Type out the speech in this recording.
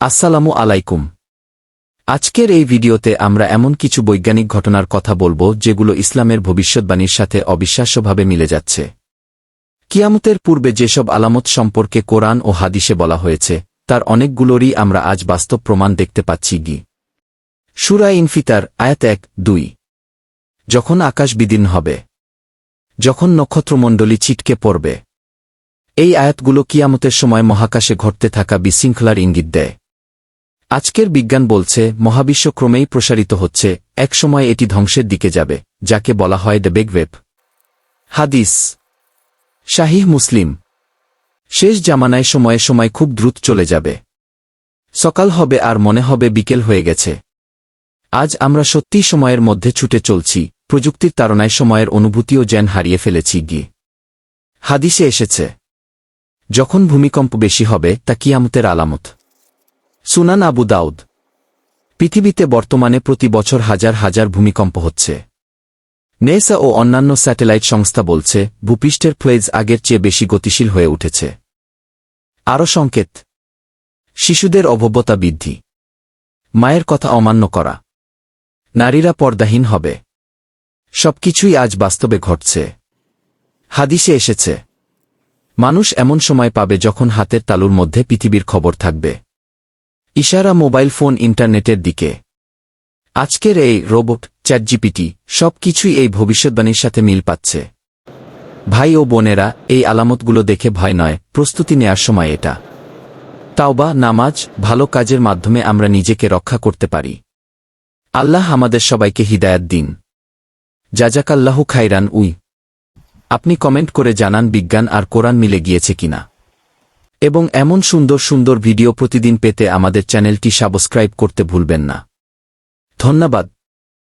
আসসালামু আলাইকুম। আজকের এই ভিডিওতে আমরা এমন কিছু বৈজ্ঞানিক ঘটনার কথা বলব যেগুলো ইসলামের ভবিষ্যৎবাণীর সাথে অবিশ্বাস্যভাবে মিলে যাচ্ছে। কিয়ামতের পূর্বে যেসব আলামত সম্পর্কে কোরআন ও হাদিসে বলা হয়েছে, তার অনেকগুলোরই আমরা আজ বাস্তব প্রমাণ দেখতে পাচ্ছি গি। সুরা ইনফিতার, আয়াত এক, দুই। যখন আকাশ বিদীর্ণ হবে, যখন নক্ষত্রমণ্ডলী ছিটকে পড়বে, এই আয়াতগুলো কিয়ামতের সময় মহাকাশে ঘটতে থাকা বিশৃঙ্খলার ইঙ্গিত দেয়। আজকের বিজ্ঞান বলছে, মহাবিশ্ব ক্রমেই প্রসারিত হচ্ছে, একসময় এটি ধ্বংসের দিকে যাবে, যাকে বলা হয় দ্য বেগওয়েব হাদিস। শাহিহ মুসলিম। শেষ জামানায় সময়ে সময় খুব দ্রুত চলে যাবে। সকাল হবে আর মনে হবে বিকেল হয়ে গেছে। আজ আমরা সত্যি সময়ের মধ্যে ছুটে চলছি, প্রযুক্তির তাড়নায় সময়ের অনুভূতিও যেন হারিয়ে ফেলেছি গিয়ে। হাদিসে এসেছে, যখন ভূমিকম্প বেশি হবে, তা কিয়ামতের আলামত। সুনান আবু দাউদ। পৃথিবীতে বর্তমানে প্রতি বছর হাজার হাজার ভূমিকম্প হচ্ছে। নেসা ও অন্যান্য স্যাটেলাইট সংস্থা বলছে, ভূপৃষ্ঠের ফ্লেজ আগের চেয়ে বেশি গতিশীল হয়ে উঠেছে। আরও সংকেত। শিশুদের অভব্যতা বৃদ্ধি। মায়ের কথা অমান্য করা। নারীরা পর্দাহীন হবে। সবকিছুই আজ বাস্তবে ঘটছে। হাদিসে এসেছে। মানুষ এমন সময় পাবে যখন হাতের তালুর মধ্যে পৃথিবীর খবর থাকবে। ইশারা মোবাইল ফোন ইন্টারনেটের দিকে। আজকের এই রোবট, চ্যাটজিপিটি সব কিছুই এই ভবিষ্যৎবাণীর সাথে মিল পাচ্ছে। ভাই ও বোনেরা, এই আলামতগুলো দেখে ভয় নয়, প্রস্তুতি নেয়ার সময় এটা। তাওবা, নামাজ, ভালো কাজের মাধ্যমে আমরা নিজেকে রক্ষা করতে পারি। আল্লাহ আমাদের সবাইকে হিদায়াত দিন। জাজাকাল্লাহু খাইরান উই। আপনি কমেন্ট করে জানান বিজ্ঞান আর কোরআন মিলে গিয়েছে কিনা। এবং এমন সুন্দর সুন্দর ভিডিও প্রতিদিন পেতে আমাদের চ্যানেলটি সাবস্ক্রাইব করতে ভুলবেন না। ধন্যবাদ।